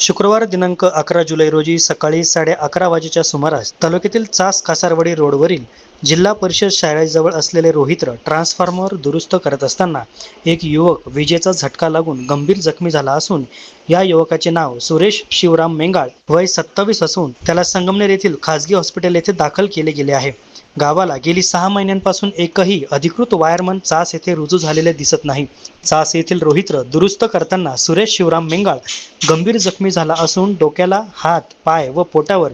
शुक्रवार दिनांक अकरा जुलै रोजी सकाळी साडे अकरा वाजेच्या सुमारास तालुक्यातील चास कासारवाडी रोडवरील जिल्हा परिषद शाळेजवळ असलेले रोहित्र ट्रान्सफॉर्मर दुरुस्त करत असताना एक युवक विजेचा झटका लागून गंभीर जखमी झाला असून या युवकाचे नाव सुरेश शिवराम मेंगाळ वय सत्तावीस असून त्याला संगमनेर येथील खासगी हॉस्पिटल येथे दाखल केले गेले आहे. गावाला गेली सहा महिन्यांपासून एकही अधिकृत वायरमन चास येथे रुजू झालेले दिसत नाही. चास येथील रोहित्र दुरुस्त करताना सुरेश शिवराम मेंगाळ गंभीर जखमी झाला असून डोक्याला हात पाय व पोटावर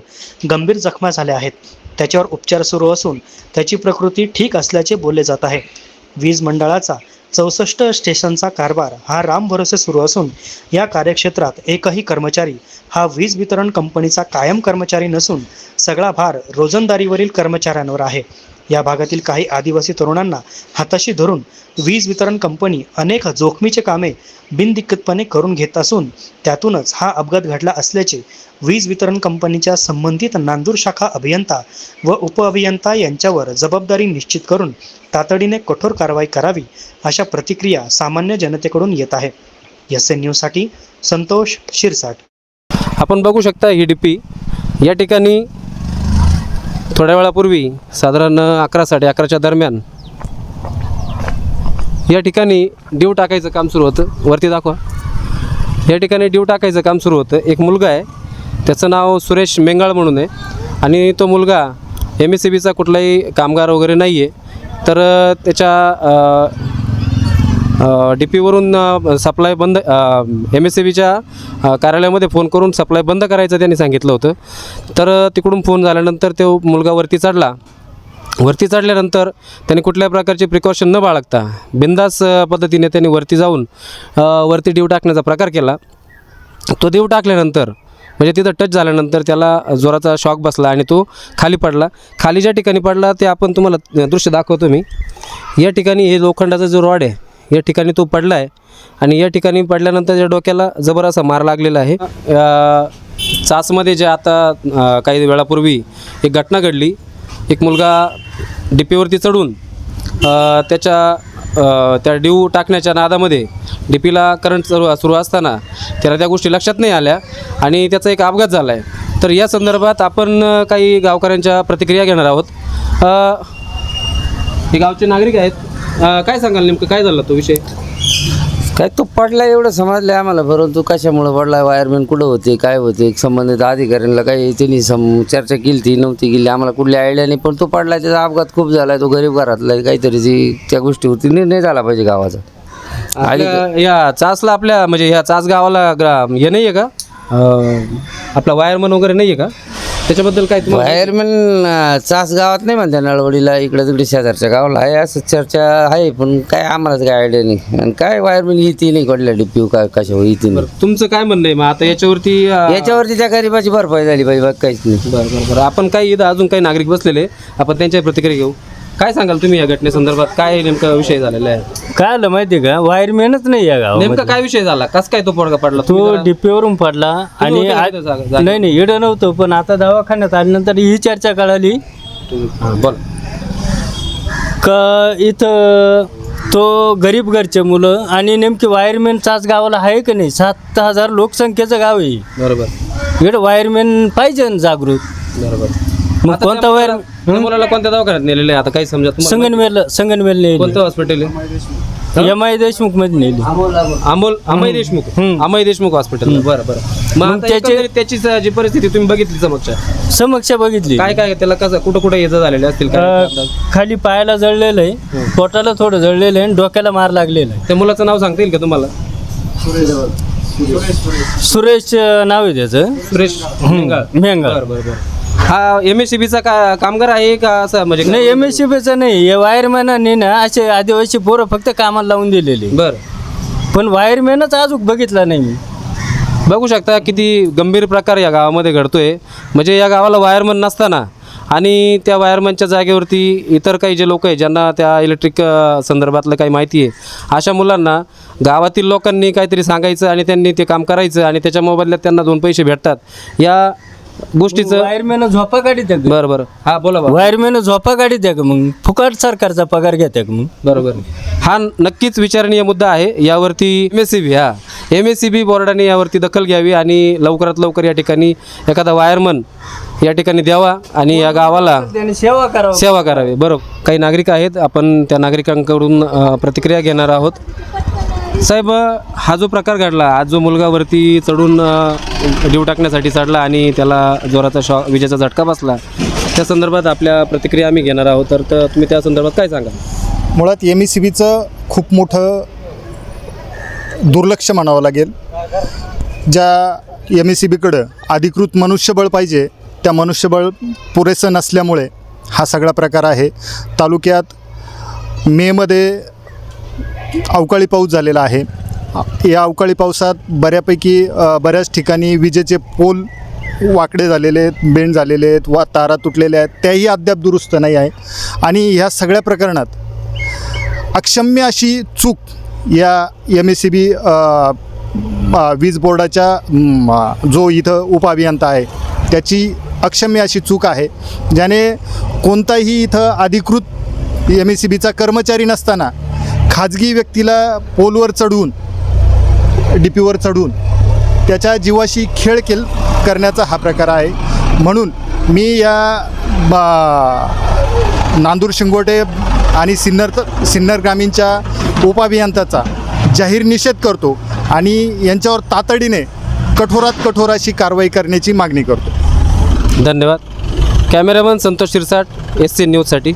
गंभीर जखमा झाल्या आहेत. त्याच्यावर उपचार सुरू असून त्याची प्रकृती ठीक असल्याचे बोलले जात आहे. वीज मंडळाचा चौसष्ट स्टेशनचा कारभार हा राम भरोसे सुरू असून या कार्यक्षेत्रात एकही कर्मचारी हा वीज वितरण कंपनीचा कायम कर्मचारी नसून सगळा भार रोजंदारीवरील कर्मचाऱ्यांवर आहे. या भागातील काही आदिवासी तरुणांना हाताशी धरून वीज वितरण कंपनी अनेक जोखमीचे कामे बिनदिक्कतपणे करून घेत असून त्यातूनच हा अपघात घडला असल्याचे वीज वितरण कंपनीच्या संबंधित नांदूर शाखा अभियंता व उपअभियंता यांच्यावर जबाबदारी निश्चित करून तातडीने कठोर कारवाई करावी अशा प्रतिक्रिया सामान्य जनतेकडून येत आहे. एस एन न्यूजसाठी संतोष शिरसाट. आपण बघू शकता ही डीपी. या ठिकाणी थोड्या वेळापूर्वी साधारण अकरा साडे अकराच्या दरम्यान या ठिकाणी ड्यू टाकायचं काम सुरू होतं. वरती दाखवा. या ठिकाणी ड्यू टाकायचं काम सुरू होतं. एक मुलगा आहे. त्याचं नाव सुरेश मेंगाळ म्हणून आहे. आणि तो मुलगा एम एस सी बीचा कुठलाही कामगार वगैरे नाही आहे तर त्याच्या डी पीवरून सप्लाय बंद एम एस सी बीच्या कार्यालयामध्ये फोन करून सप्लाय बंद करायचं त्यांनी सांगितलं होतं. तर तिकडून फोन झाल्यानंतर तो मुलगा वरती चढला. वरती चढल्यानंतर त्यांनी कुठल्या प्रकारचे प्रिकॉशन न बाळगता बिंदास पद्धतीने त्यांनी वरती जाऊन वरती डीव टाकण्याचा प्रकार केला. तो देव टाकल्यानंतर म्हणजे तिथं टच झाल्यानंतर त्याला जोराचा शॉक बसला आणि तो खाली पडला. खाली ज्या ठिकाणी पडला ते आपण तुम्हाला दृश्य दाखवतो मी. या ठिकाणी हे लोखंडाचा जो रॉड आहे या ठिकाणी तो पडला आहे आणि या ठिकाणी पडल्यानंतर त्या डोक्याला जबर असा मार लागलेला आहे चासमध्ये जे आता काही वेळापूर्वी एक घटना घडली. एक मुलगा डिपीवरती चढून त्याच्या त्या डीव टाकण्याच्या नादामध्ये डीपीला करंट सुरू सुरू असताना त्याला त्या गोष्टी लक्षात नाही आल्या आणि त्याचा एक अपघात झाला आहे तर या संदर्भात आपण काही गावकऱ्यांच्या प्रतिक्रिया घेणार आहोत. हे गावचे नागरिक आहेत. अ, काय सांगाल नेमकं? काय झालं तो विषय? काय तो पडला एवढं समजलं आम्हाला परंतु कशामुळं पडला? वायरमॅन कुठं होते? काय होते? संबंधित अधिकाऱ्यांना काही त्यांनी सम चर्चा केली ती नव्हती केली. आम्हाला कुठली आयडिया नाही पण तो पडला. त्याचा अपघात खूप झाला. तो गरीब घरातला आहे, काहीतरी जी त्या गोष्टीवरती निर्णय झाला पाहिजे गावाचा. आपल्या या चासला आपल्या म्हणजे ह्या चास गावाला ग्रा हे नाही आहे का? अ, आपला वायरमन वगैरे नाही आहे का? त्याच्याबद्दल काय तुम्हाला वायरमॅन चास गावात नाही म्हणते नळवडीला इकडे तिकडे शेजारच्या गावाला. आहे असं चर्चा आहे पण काय आम्हालाच काय आयडिया नाही. आणि काय वायरमॅन येते नाही कडल्या डिप्यू काय कशा येते नाही. तुमचं काय म्हणणं आहे? मग आता याच्यावरती अ, याच्यावरती त्या गरीबाची भरपाई झाली पाहिजे बाकी काहीच नाही. बरं बरं बरं. आपण काही इथं अजून काही नागरिक बसलेले आपण त्यांच्या प्रतिक्रिया घेऊ. काय सांगाल तुम्ही या घटनेसंदर्भात? काय नेमका विषय झालेला आहे? काय आलं माहिती का? वायरमॅनच नाही या नेमका काय विषय झाला? कस काय तो पोरगा पडला? तुम्ही तो जरा- डीपीवरून पडला आणि होते का आ- तिथं जागा- जागेवर? नाही नाही इडं नव्हतं पण आता दवाखान्यात आल्यानंतर ही चर्चा कळाली. हां, बोल. का इथं तो गरीब घरचे मुलं आणि नेमकी वायरमॅन चाच गावाला आहे का नाही? सात हजार लोकसंख्येचं गाव आहे. बरोबर. इकडं वायरमॅन पाहिजे ना जागृत. बरोबर. मग आता कोणता त्या वायर मुलाला- त्या मुलाला कोणत्या दवाखान्यात नेलेलं आहे? आता काही समजा तुम्हाला संगनमेल संगनमेल कोणतं हॉस्पिटल आहे? एम आय देशमुखमध्ये नेली अमोल अमय देशमुख? हम्म. अमय देशमुख हॉस्पिटल बरं बरं. मग मग आता त्याचे- एकंदरीत त्याची स- जी परिस्थिती तुम्ही बघितली समक्ष समक्ष बघितली. काय काय त्याला कसं कुठं कुठं येतं झालेले असतील अ, काय खाली पायाला जळलेलं आहे. पोटाला थोडं जळलेलं आहे आणि डोक्याला मार लागलेला आहे. त्या मुलाचं नाव सांगता येईल का तुम्हाला? सुरेश अ, नाव आहे त्याचं. सुरेश मेंगाळ. मेंगाळ. बरं बरं बरं. हा एम एस सी बीचा का कामगार आहे का असं म्हणजे नाही एम एस सी बीचं नाही. हे वायरमॅनांनी ना असे आदिवासी पोरं फक्त कामाला लावून दिलेले. बरं. पण वायरमॅनच अजून बघितला नाही मी. बघू शकता किती गंभीर प्रकार या गावामध्ये घडतोय. म्हणजे या गावाला वायरमन नसताना आणि त्या वायरमनच्या जागेवरती इतर काही जे लोक आहे ज्यांना त्या इलेक्ट्रिक अ, संदर्भातलं काही माहिती आहे अशा मुलांना गावातील लोकांनी काहीतरी सांगायचं आणि त्यांनी ते काम करायचं आणि त्याच्या मोबदल्यात त्यांना दोन पैसे भेटतात. या गोष्टीचं वायरमॅन झोपा काढी द्या? बरं बरं. हा बोला बा वायरमॅन झोपा काढी द्या का मग? फुकट सरकारचा पगार घेत्या का मग? बरोबर. हा नक्कीच विचारणीय मुद्दा आहे. यावरती एम एस सी बी हा. एम एस सी बी बोर्डाने यावरती दखल घ्यावी आणि लवकरात लवकर या ठिकाणी एखादा वायरमन या ठिकाणी द्यावा आणि या गावाला त्याने सेवा करावं. सेवा करावी. बरोबर. काही नागरिक आहेत. आपण त्या नागरिकांकडून अ, प्रतिक्रिया घेणार आहोत. साहेब हा जो प्रकार घडला आज जो मुलगा वरती चढून अ, जीव टाकण्यासाठी चढला आणि त्याला जोराचा शॉ विजेचा झटका बसला. त्या संदर्भात आपल्या प्रतिक्रिया आम्ही घेणार आहोत. तर तर तुम्ही त्या संदर्भात काय सांगा मुळात एम ई सी बीचं खूप मोठं दुर्लक्ष म्हणावं लागेल. ज्या एम ई सी बीकडं अधिकृत मनुष्यबळ पाहिजे त्या मनुष्यबळ पुरेसं नसल्यामुळे हा सगळा प्रकार आहे. तालुक्यात मेमध्ये अवकाळी पाऊस झालेला आहे. या अवकाळी पावसात बऱ्यापैकी बऱ्याच ठिकाणी विजेचे पोल वाकडे झालेले आहेत बेंड झालेले आहेत वा तारा तुटलेल्या आहेत त्याही अद्याप दुरुस्त नाही आहे. आणि ह्या सगळ्या प्रकरणात अक्षम्य अशी चूक या एम एस सी बी वीज बोर्डाच्या जो इथं उपअभियंता आहे त्याची अक्षम्य अशी चूक आहे ज्याने कोणताही इथं अधिकृत एम एस सी बीचा कर्मचारी नसताना खाजगी व्यक्तीला पोलवर चढवून डी पीवर चढून त्याच्या जीवाशी खेळ केल करण्याचा हा प्रकार आहे. म्हणून मी या बा- नांदूर शिंगोटे आणि सिन्नर सिन्नर ग्रामीणच्या उपअभियंत्याचा जाहीर निषेध करतो आणि यांच्यावर तातडीने कठोरात कठोर अशी कारवाई करण्याची मागणी करतो. धन्यवाद. Cameraman Santosh Shirsat S C न्यूजसाठी.